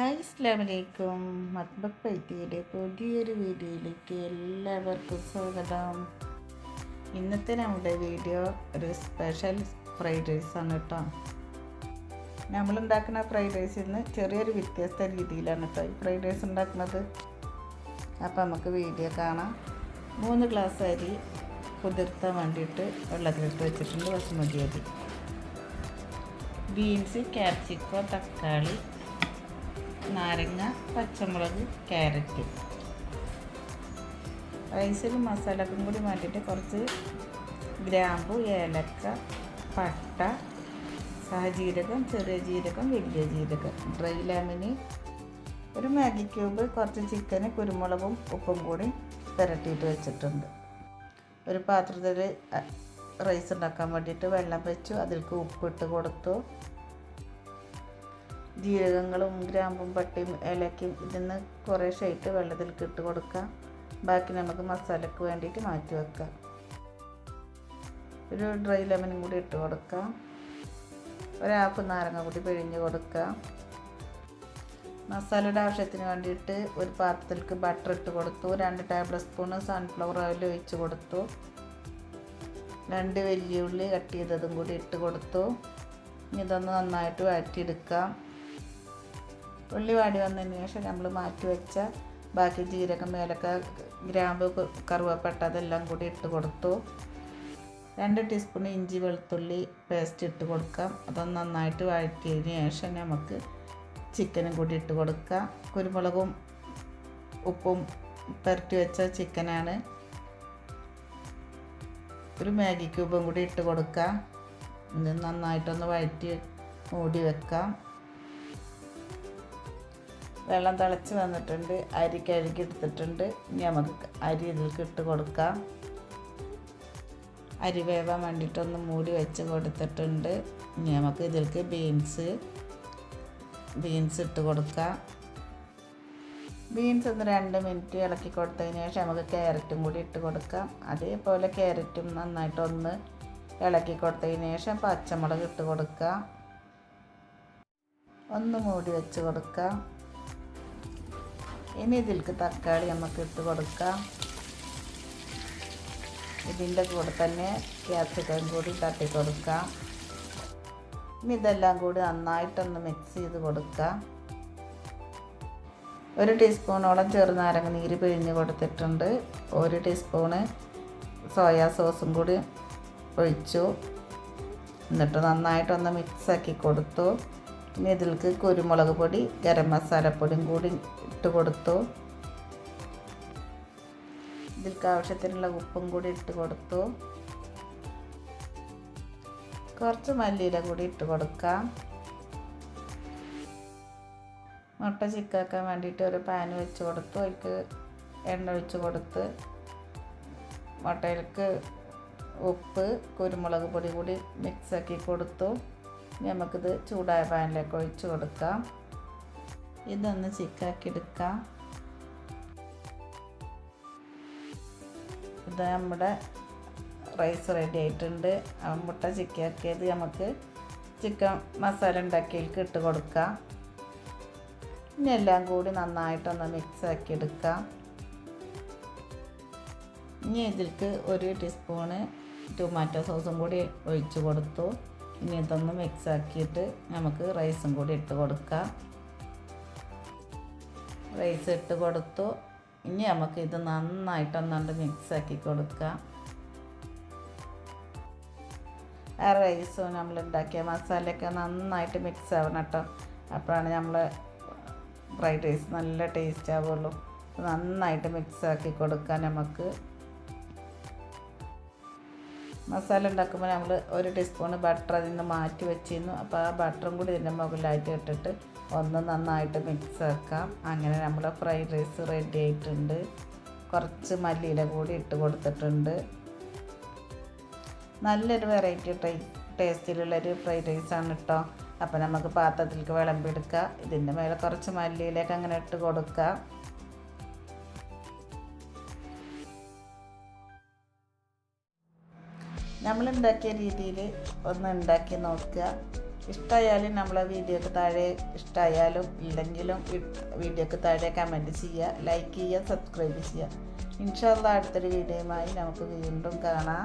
Hi അസ്ലാമലൈക്കും മത്ബക് പൈത്തിയുടെ പുതിയൊരു വീഡിയോയിലേക്ക് എല്ലാവർക്കും സ്വാഗതം. ഇന്നത്തെ നമ്മുടെ വീഡിയോ ഒരു സ്പെഷ്യൽ ഫ്രൈഡ് ആണ് കേട്ടോ. നമ്മൾ ഉണ്ടാക്കുന്ന ഫ്രൈഡ് റൈസിൽ നിന്ന് ചെറിയൊരു വ്യത്യസ്ത രീതിയിലാണ് കേട്ടോ ഈ ഫ്രൈഡ് റൈസ് ഉണ്ടാക്കുന്നത്. അപ്പോൾ നമുക്ക് വീഡിയോ കാണാം. മൂന്ന് ഗ്ലാസ് അരി കുതിർത്താൻ വേണ്ടിയിട്ട് വെള്ളത്തിലിട്ട് വെച്ചിട്ടുണ്ട്. ബസുമതി അരി ബീൻസ് ക്യാപ്സിക്കോ തക്കാളി നാരങ്ങ പച്ചമുളക് ക്യാരറ്റ്. റൈസിൽ മസാലക്കും കൂടി മാറ്റിയിട്ട് കുറച്ച് ഗ്രാമ്പു ഏലക്ക പട്ട സഹജീരകം ചെറിയ ജീരകം വലിയ ജീരകം. ഡ്രൈ ലെമന് ഒരു മാഗി ക്യൂബ് കുറച്ച് ചിക്കന് കുരുമുളകും ഉപ്പും കൂടി പുരട്ടിയിട്ട് വെച്ചിട്ടുണ്ട്. ഒരു പാത്രത്തിൽ റൈസ് ഉണ്ടാക്കാൻ വേണ്ടിയിട്ട് വെള്ളം വെച്ചു. അതിൽക്ക് ഉപ്പിട്ട് കൊടുത്തു. ജീരകങ്ങളും ഗ്രാമ്പും പട്ടിയും ഏലക്കയും ഇതിന്ന് കുറേശ്ശായിട്ട് വെള്ളത്തിൽ ഇട്ട് കൊടുക്കുക. ബാക്കി നമുക്ക് മസാലയ്ക്ക് വേണ്ടിയിട്ട് മാറ്റി വെക്കാം ഒരു ഡ്രൈ ലെമനും കൂടി ഇട്ട് കൊടുക്കാം ഒരു ഹാഫ് നാരങ്ങ കൂടി പിഴിഞ്ഞ് കൊടുക്കുക. മസാലയുടെ ആവശ്യത്തിന് വേണ്ടിയിട്ട് ഒരു പാത്രത്തിലേക്ക് ബട്ടർ ഇട്ട് കൊടുത്തു. രണ്ട് ടേബിൾ സ്പൂൺ സൺഫ്ലവർ ഓയിൽ ഒഴിച്ച് കൊടുത്തു. രണ്ട് വലിയ ഉള്ളി കട്ട് ചെയ്തതും കൂടി ഇട്ട് കൊടുത്തു. ഇതൊന്ന് നന്നായിട്ട് വഴറ്റിയെടുക്കാം ഉള്ളി വാടി വന്നതിന് ശേഷം നമ്മൾ മാറ്റി വെച്ച ബാക്കി ജീരകം ഏലക്ക ഗ്രാമ്പ് കറുവപ്പട്ട അതെല്ലാം കൂടി ഇട്ട് കൊടുത്തു. രണ്ട് ടീസ്പൂൺ ഇഞ്ചി വെളുത്തുള്ളി പേസ്റ്റ് ഇട്ട് കൊടുക്കാം. അതൊന്ന് നന്നായിട്ട് വഴറ്റിയതിന് ശേഷം നമുക്ക് ചിക്കനും കൂടി ഇട്ട് കൊടുക്കാം. കുരുമുളകും ഉപ്പും പുരട്ടി വെച്ച ചിക്കനാണ്. ഒരു മാഗി ക്യൂബും കൂടി ഇട്ട് കൊടുക്കാം. ഇത് നന്നായിട്ടൊന്ന് വഴറ്റി മൂടി വെക്കാം. വെള്ളം തിളച്ച് വന്നിട്ടുണ്ട്. അരി കഴുകി എടുത്തിട്ടുണ്ട്. ഇനി നമുക്ക് അരി ഇതിലേക്ക് ഇട്ട് കൊടുക്കാം. അരി വേവാൻ വേണ്ടിയിട്ടൊന്ന് മൂടി വെച്ച് കൊടുത്തിട്ടുണ്ട്. ഇനി നമുക്ക് ഇതിൽക്ക് ബീൻസ് ബീൻസ് ഇട്ട് കൊടുക്കാം. ബീൻസ് ഒന്ന് രണ്ട് മിനിറ്റ് ഇളക്കി കൊടുത്തതിന് ശേഷം നമുക്ക് ക്യാരറ്റും കൂടി ഇട്ട് കൊടുക്കാം. അതേപോലെ ക്യാരറ്റും നന്നായിട്ടൊന്ന് ഇളക്കി കൊടുത്തതിന് ശേഷം പച്ചമുളക് ഇട്ട് കൊടുക്കാം. ഒന്ന് മൂടി വെച്ച് കൊടുക്കാം. ഇനി ഇതിലേക്ക് തക്കാളി നമുക്ക് ഇട്ട് കൊടുക്കാം. ഇതിന്റെ കൂടെ തന്നെ ക്യാപ്സിക്കം കൂടി തട്ടി കൊടുക്കാം. ഇനി ഇതെല്ലാം കൂടി നന്നായിട്ടൊന്ന് മിക്സ് ചെയ്ത് കൊടുക്കാം. ഒരു ടീസ്പൂണോളം ചെറുനാരങ്ങ നീര് പിഴിഞ്ഞ് കൊടുത്തിട്ടുണ്ട്. ഒരു ടീസ്പൂണ് സോയാ സോസും കൂടി ഒഴിച്ചു. എന്നിട്ട് നന്നായിട്ടൊന്ന് മിക്സാക്കി കൊടുത്തു. ഇനി ഇതിലേക്ക് കുരുമുളക് പൊടി ഗരം മസാലപ്പൊടിയും കൂടി ഇട്ട് കൊടുത്തു ഇതിൽക്ക് ആവശ്യത്തിനുള്ള ഉപ്പും കൂടി ഇട്ട് കൊടുത്തു കുറച്ച് മല്ലിയില കൂടി ഇട്ട് കൊടുക്കാം മുട്ട ചിക്കാക്കാൻ വേണ്ടിയിട്ട് ഒരു പാൻ വെച്ച് കൊടുത്തു. അതിൽക്ക് എണ്ണ ഒഴിച്ച് കൊടുത്ത്. മുട്ടയിലേക്ക് ഉപ്പ് കുരുമുളക് പൊടി കൂടി മിക്സാക്കി കൊടുത്തു. നമുക്കിത് ചൂടായ പാനിലേക്ക് ഒഴിച്ച് കൊടുക്കാം. ഇതൊന്ന് ചിക്കാക്കി എടുക്കാം. ഇത് നമ്മുടെ റൈസ് റെഡി ആയിട്ടുണ്ട്. മുട്ട ചിക്കാക്കിയത് നമുക്ക് ചിക്കൻ മസാല ഉണ്ടാക്കിയതിലേക്ക് ഇട്ട് കൊടുക്കാം. ഇനി എല്ലാം കൂടി നന്നായിട്ടൊന്ന് മിക്സ് ആക്കി എടുക്കാം. ഇനി ഇതിലേക്ക് ഒരു ടീസ്പൂണ് ടൊമാറ്റോ സോസും കൂടി ഒഴിച്ച് കൊടുത്തു. ഇനി ഇതൊന്ന് മിക്സ് ആക്കിയിട്ട് നമുക്ക് റൈസും കൂടി ഇട്ട് കൊടുക്കാം. റൈസ് ഇട്ട് കൊടുത്തു. ഇനി നമുക്ക് ഇത് നന്നായിട്ടൊന്നുകൊണ്ട് മിക്സ് ആക്കി കൊടുക്കാം. ആ റൈസും നമ്മൾ ഉണ്ടാക്കിയ മസാലയൊക്കെ നന്നായിട്ട് മിക്സ് ആവണം കേട്ടോ. അപ്പോഴാണ് നമ്മൾ ഫ്രൈഡ് റൈസ് നല്ല ടേസ്റ്റ് ആവുള്ളൂ. നന്നായിട്ട് മിക്സ് ആക്കി കൊടുക്കാൻ നമുക്ക്. മസാല ഉണ്ടാക്കുമ്പോൾ നമ്മൾ ഒരു ടീസ്പൂൺ ബട്ടർ അതിൽ നിന്ന് മാറ്റി വെച്ചിരുന്നു. അപ്പോൾ ആ ബട്ടറും കൂടി ഇതിന്റെ മുകളിലായിട്ട് ഇട്ടിട്ട് ഒന്ന് നന്നായിട്ട് മിക്സ് ആക്കാം. അങ്ങനെ നമ്മുടെ ഫ്രൈഡ് റൈസ് റെഡി ആയിട്ടുണ്ട്. കുറച്ച് മല്ലിയില കൂടി ഇട്ട് കൊടുത്തിട്ടുണ്ട്. നല്ലൊരു വെറൈറ്റി ടൈ ടേസ്റ്റിലുള്ളൊരു ഫ്രൈഡ് റൈസാണ് കേട്ടോ അപ്പോൾ നമുക്ക് പാത്രത്തിലേക്ക് വിളമ്പെടുക്കുക ഇതിന്റെ മേലെ കുറച്ച് മല്ലിയിലേക്ക് അങ്ങനെ ഇട്ട് കൊടുക്കുക നമ്മൾ ഉണ്ടാക്കിയ രീതിയിൽ ഒന്ന് ഉണ്ടാക്കി നോക്കുക. ഇഷ്ടമായാലും നമ്മളെ വീഡിയോക്ക് താഴെ ഇഷ്ടമായാലും ഇല്ലെങ്കിലും വീഡിയോക്ക് താഴെ കമന്റ് ചെയ്യുക ലൈക്ക് ചെയ്യുക സബ്സ്ക്രൈബ് ചെയ്യുക. ഇൻഷാല്ല അടുത്തൊരു വീഡിയോയുമായി നമുക്ക് വീണ്ടും കാണാം.